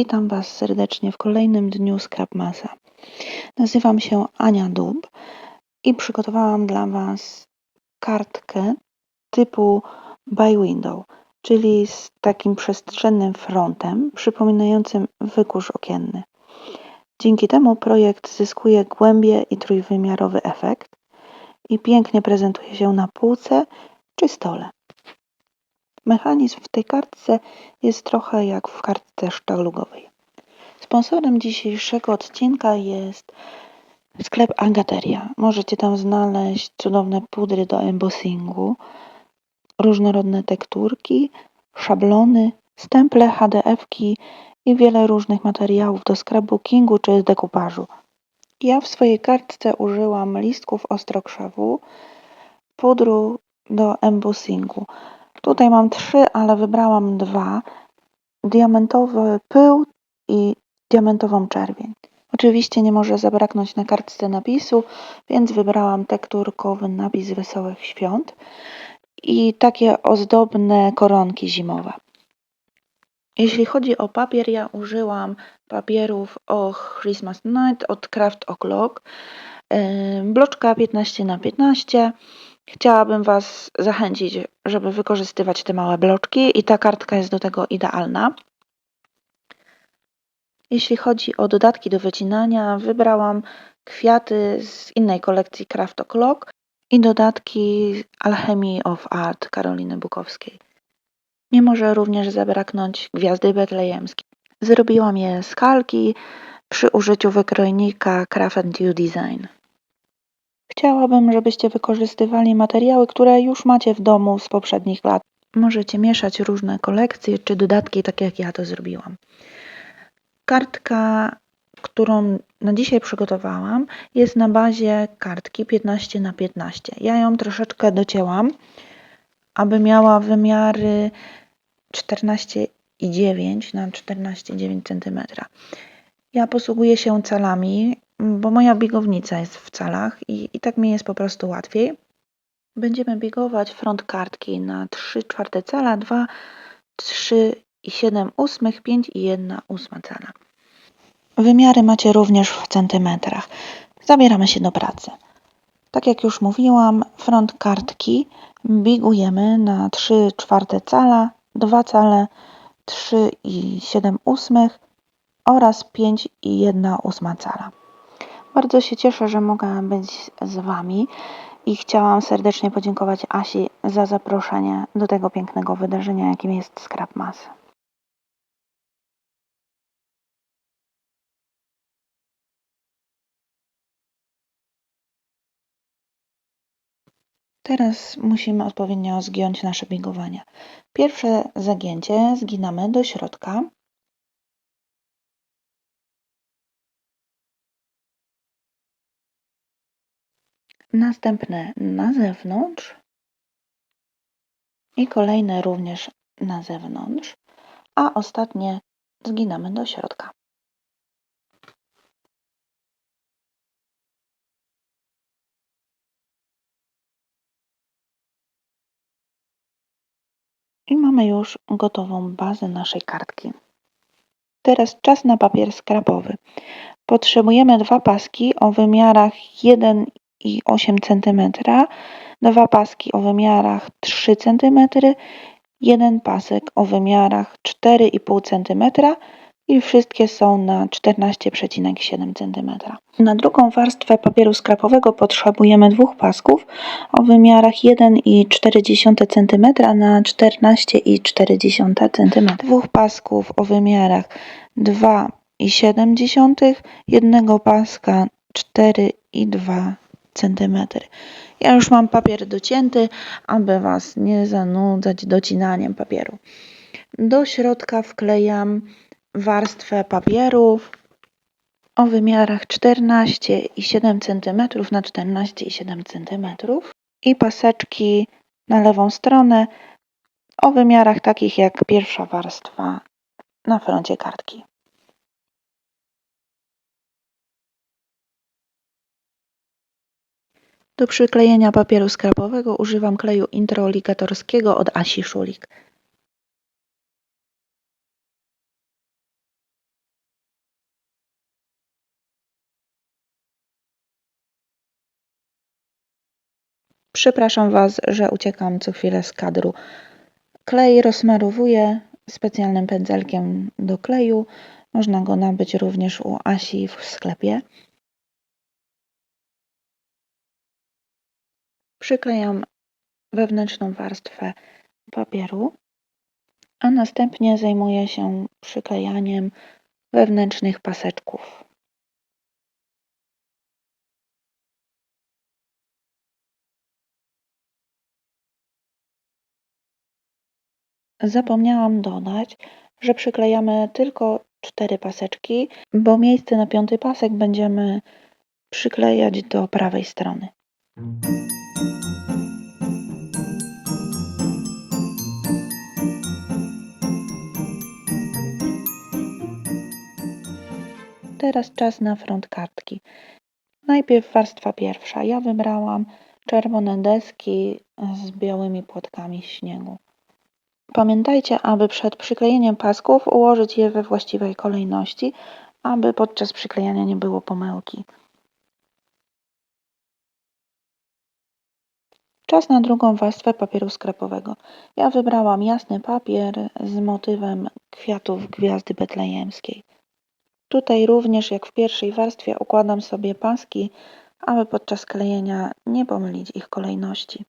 witam Was serdecznie w kolejnym dniu Scrapmasa. Nazywam się Ania Dub i przygotowałam dla Was kartkę typu by window, czyli z takim przestrzennym frontem przypominającym wykurz okienny. Dzięki temu projekt zyskuje głębię i trójwymiarowy efekt i pięknie prezentuje się na półce czy stole. Mechanizm w tej kartce jest trochę jak w kartce sztalugowej. Sponsorem dzisiejszego odcinka jest sklep Agateria. Możecie tam znaleźć cudowne pudry do embossingu, różnorodne tekturki, szablony, stemple, HDF-ki i wiele różnych materiałów do scrapbookingu czy dekupażu. Ja w swojej kartce użyłam listków ostrokrzewu, pudru do embossingu. Tutaj mam trzy, ale wybrałam dwa. Diamentowy pył i diamentową czerwień. Oczywiście nie może zabraknąć na kartce napisu, więc wybrałam tekturkowy napis Wesołych Świąt i takie ozdobne koronki zimowe. Jeśli chodzi o papier, ja użyłam papierów o Christmas Night od Craft O'Clock. Bloczka 15 na 15 Chciałabym Was zachęcić, żeby wykorzystywać te małe bloczki i ta kartka jest do tego idealna. Jeśli chodzi o dodatki do wycinania, wybrałam kwiaty z innej kolekcji Craft O'Clock i dodatki Alchemy of Art Karoliny Bukowskiej. Nie może również zabraknąć gwiazdy betlejemskiej. Zrobiłam je z kalki przy użyciu wykrojnika Craft You Design. Chciałabym, żebyście wykorzystywali materiały, które już macie w domu z poprzednich lat. Możecie mieszać różne kolekcje czy dodatki, tak jak ja to zrobiłam. Kartka, którą na dzisiaj przygotowałam, jest na bazie kartki 15 na 15. Ja ją troszeczkę docięłam, aby miała wymiary 14,9 na 14,9 cm. Ja posługuję się calami, bo moja biegownica jest w calach i, i tak mi jest po prostu łatwiej. Będziemy biegować front kartki na 3 czwarte cala, 2, 3 i 7 ósmych, 5 i 1 ósma cala. Wymiary macie również w centymetrach. Zabieramy się do pracy. Tak jak już mówiłam, front kartki biegujemy na 3 czwarte cala, 2 cale, 3 i 7 ósmych oraz 5 i 1 ósma cala. Bardzo się cieszę, że mogę być z Wami i chciałam serdecznie podziękować Asi za zaproszenie do tego pięknego wydarzenia, jakim jest Scrap Mass. Teraz musimy odpowiednio zgiąć nasze biegowania. Pierwsze zagięcie zginamy do środka. Następne na zewnątrz i kolejne również na zewnątrz, a ostatnie zginamy do środka. I mamy już gotową bazę naszej kartki. Teraz czas na papier skrapowy. Potrzebujemy dwa paski o wymiarach 1 i 8 cm, dwa paski o wymiarach 3 cm, jeden pasek o wymiarach 4,5 cm i wszystkie są na 14,7 cm. Na drugą warstwę papieru skrapowego potrzebujemy dwóch pasków o wymiarach 1,4 cm na 14,4 cm. Dwóch pasków o wymiarach 2,7, jednego paska 4,2 cm. Ja już mam papier docięty, aby Was nie zanudzać docinaniem papieru. Do środka wklejam warstwę papieru o wymiarach 14,7 cm na 14,7 cm i paseczki na lewą stronę o wymiarach takich jak pierwsza warstwa na froncie kartki. Do przyklejenia papieru skrapowego używam kleju introligatorskiego od Asi Szulik. Przepraszam Was, że uciekam co chwilę z kadru. Klej rozsmarowuję specjalnym pędzelkiem do kleju. Można go nabyć również u Asi w sklepie. Przyklejam wewnętrzną warstwę papieru, a następnie zajmuję się przyklejaniem wewnętrznych paseczków. Zapomniałam dodać, że przyklejamy tylko cztery paseczki, bo miejsce na piąty pasek będziemy przyklejać do prawej strony. Teraz czas na front kartki. Najpierw warstwa pierwsza. Ja wybrałam czerwone deski z białymi płatkami śniegu. Pamiętajcie, aby przed przyklejeniem pasków ułożyć je we właściwej kolejności, aby podczas przyklejania nie było pomyłki. Czas na drugą warstwę papieru skrapowego. Ja wybrałam jasny papier z motywem kwiatów gwiazdy betlejemskiej. Tutaj również jak w pierwszej warstwie układam sobie paski, aby podczas klejenia nie pomylić ich kolejności.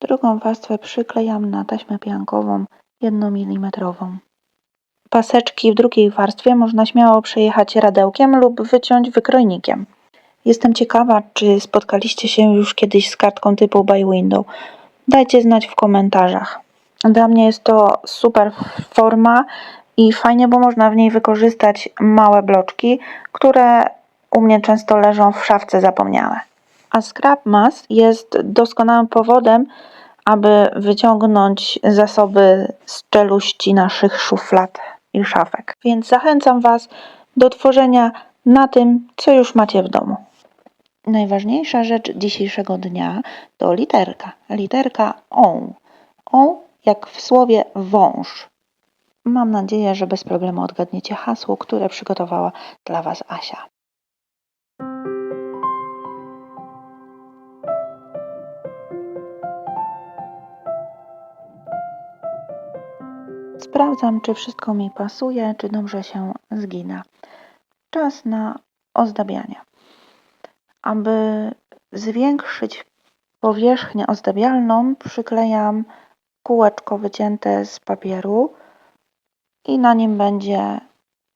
Drugą warstwę przyklejam na taśmę piankową 1 mm. Paseczki w drugiej warstwie można śmiało przejechać radełkiem lub wyciąć wykrojnikiem. Jestem ciekawa, czy spotkaliście się już kiedyś z kartką typu by window. Dajcie znać w komentarzach. Dla mnie jest to super forma i fajnie, bo można w niej wykorzystać małe bloczki, które u mnie często leżą w szafce zapomniane. A scrap mass jest doskonałym powodem, aby wyciągnąć zasoby z czeluści naszych szuflad i szafek. Więc zachęcam Was do tworzenia na tym, co już macie w domu. Najważniejsza rzecz dzisiejszego dnia to literka. Literka O. O jak w słowie wąż. Mam nadzieję, że bez problemu odgadniecie hasło, które przygotowała dla Was Asia. Sprawdzam, czy wszystko mi pasuje, czy dobrze się zgina. Czas na ozdabianie. Aby zwiększyć powierzchnię ozdabialną, przyklejam kółeczko wycięte z papieru i na nim będzie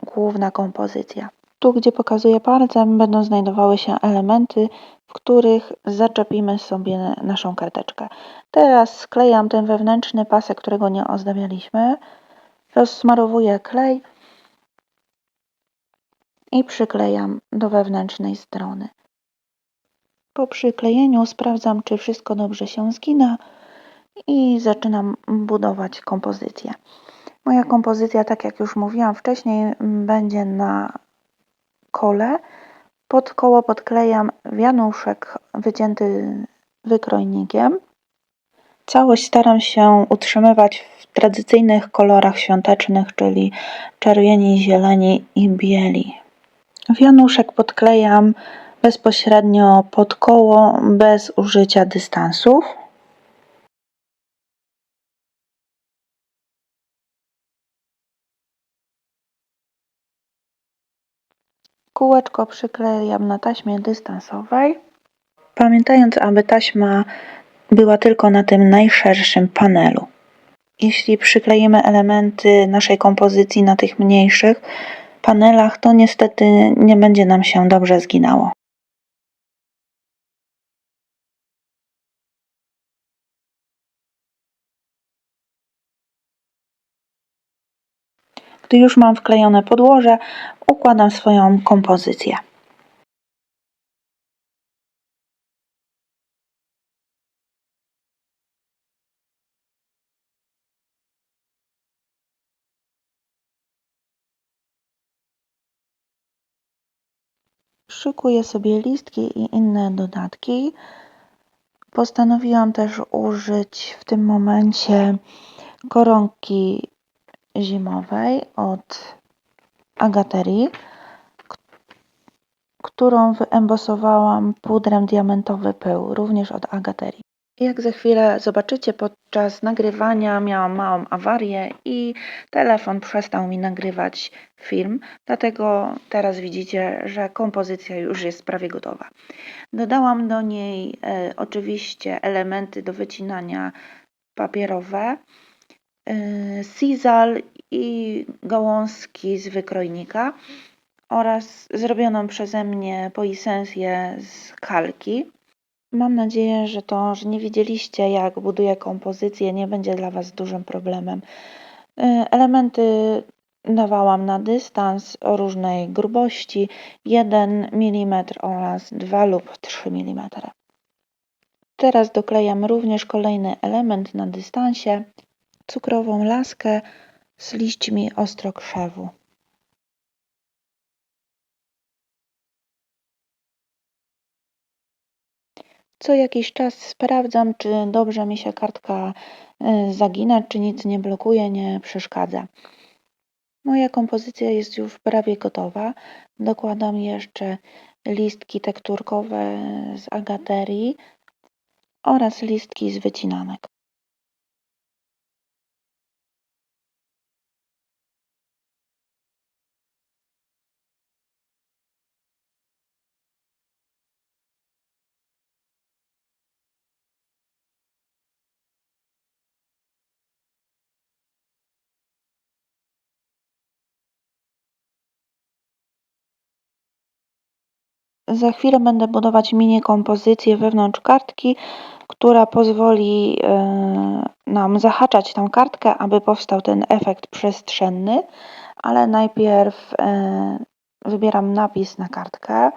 główna kompozycja. Tu, gdzie pokazuję palcem, będą znajdowały się elementy, w których zaczepimy sobie naszą karteczkę. Teraz sklejam ten wewnętrzny pasek, którego nie ozdabialiśmy. Rozsmarowuję klej i przyklejam do wewnętrznej strony. Po przyklejeniu sprawdzam, czy wszystko dobrze się zgina i zaczynam budować kompozycję. Moja kompozycja, tak jak już mówiłam wcześniej, będzie na kole. Pod koło podklejam wianuszek wycięty wykrojnikiem. Całość staram się utrzymywać w tradycyjnych kolorach świątecznych, czyli czerwieni, zieleni i bieli. Wianuszek podklejam bezpośrednio pod koło, bez użycia dystansów. Kółeczko przyklejam na taśmie dystansowej, pamiętając, aby taśma była tylko na tym najszerszym panelu. Jeśli przykleimy elementy naszej kompozycji na tych mniejszych panelach, to niestety nie będzie nam się dobrze zginało. Gdy już mam wklejone podłoże, układam swoją kompozycję. Szykuję sobie listki i inne dodatki. Postanowiłam też użyć w tym momencie koronki zimowej od Agaterii. którą wyembosowałam pudrem diamentowy pył, również od Agaterii. Jak za chwilę zobaczycie, podczas nagrywania miałam małą awarię i telefon przestał mi nagrywać film, dlatego teraz widzicie, że kompozycja już jest prawie gotowa. Dodałam do niej e, oczywiście elementy do wycinania papierowe, e, sizal i gałązki z wykrojnika oraz zrobioną przeze mnie poisensję z kalki. Mam nadzieję, że to, że nie widzieliście, jak buduję kompozycję, nie będzie dla Was dużym problemem. Y, elementy dawałam na dystans o różnej grubości 1 mm oraz 2 lub 3 mm. Teraz doklejam również kolejny element na dystansie cukrową laskę z liśćmi ostrokrzewu. Co jakiś czas sprawdzam, czy dobrze mi się kartka e, zagina, czy nic nie blokuje, nie przeszkadza. Moja kompozycja jest już prawie gotowa. Dokładam jeszcze listki tekturkowe z agaterii oraz listki z wycinanek. Za chwilę będę budować mini kompozycję wewnątrz kartki, która pozwoli e, nam zahaczać tą kartkę, aby powstał ten efekt przestrzenny, ale najpierw e, wybieram napis na kartkę.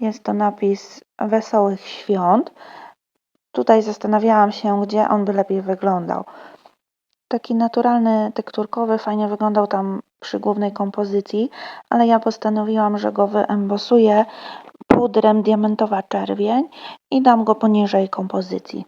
Jest to napis Wesołych Świąt. Tutaj zastanawiałam się, gdzie on by lepiej wyglądał. Taki naturalny, tekturkowy, fajnie wyglądał tam przy głównej kompozycji, ale ja postanowiłam, że go wyembosuję pudrem diamentowa czerwień i dam go poniżej kompozycji.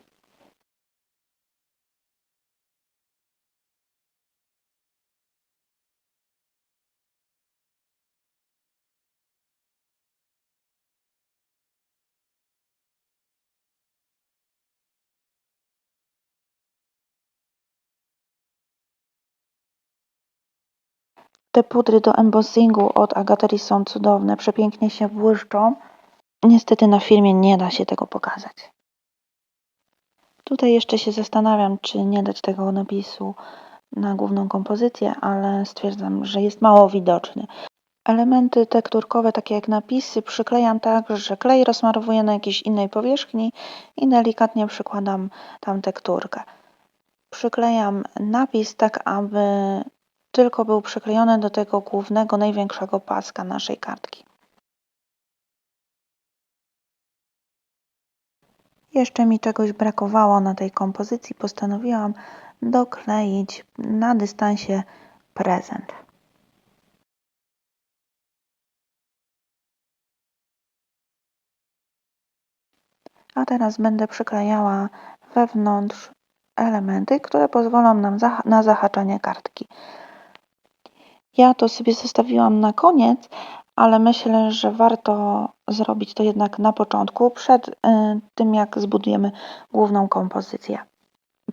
Te pudry do embossingu od Agaterii są cudowne, przepięknie się błyszczą. Niestety na filmie nie da się tego pokazać. Tutaj jeszcze się zastanawiam, czy nie dać tego napisu na główną kompozycję, ale stwierdzam, że jest mało widoczny. Elementy tekturkowe, takie jak napisy, przyklejam tak, że klej rozmarowuję na jakiejś innej powierzchni i delikatnie przykładam tam tekturkę. Przyklejam napis tak, aby tylko był przyklejony do tego głównego, największego paska naszej kartki. Jeszcze mi czegoś brakowało na tej kompozycji, postanowiłam dokleić na dystansie prezent. A teraz będę przyklejała wewnątrz elementy, które pozwolą nam na zahaczanie kartki. Ja to sobie zostawiłam na koniec, ale myślę, że warto zrobić to jednak na początku, przed y, tym jak zbudujemy główną kompozycję.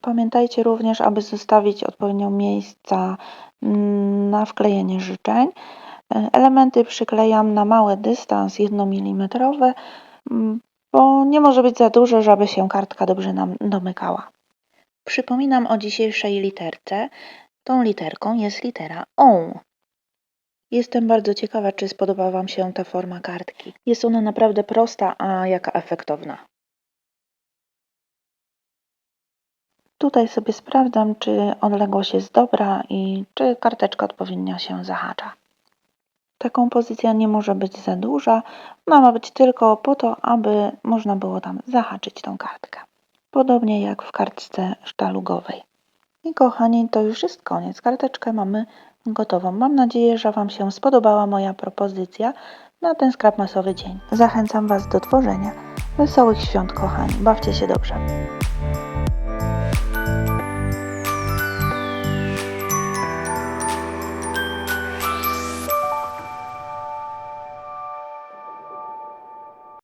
Pamiętajcie również, aby zostawić odpowiednio miejsca mm, na wklejenie życzeń. Y, elementy przyklejam na mały dystans 1 mm, bo nie może być za duże, żeby się kartka dobrze nam domykała. Przypominam o dzisiejszej literce. Tą literką jest litera O. Jestem bardzo ciekawa, czy spodoba Wam się ta forma kartki. Jest ona naprawdę prosta, a jaka efektowna. Tutaj sobie sprawdzam, czy odległość jest dobra i czy karteczka odpowiednio się zahacza. Ta kompozycja nie może być za duża, ma być tylko po to, aby można było tam zahaczyć tą kartkę. Podobnie jak w kartce sztalugowej. I kochani, to już jest koniec. Karteczkę mamy gotową. Mam nadzieję, że Wam się spodobała moja propozycja na ten skrap masowy dzień. Zachęcam Was do tworzenia. Wesołych świąt, kochani. Bawcie się dobrze.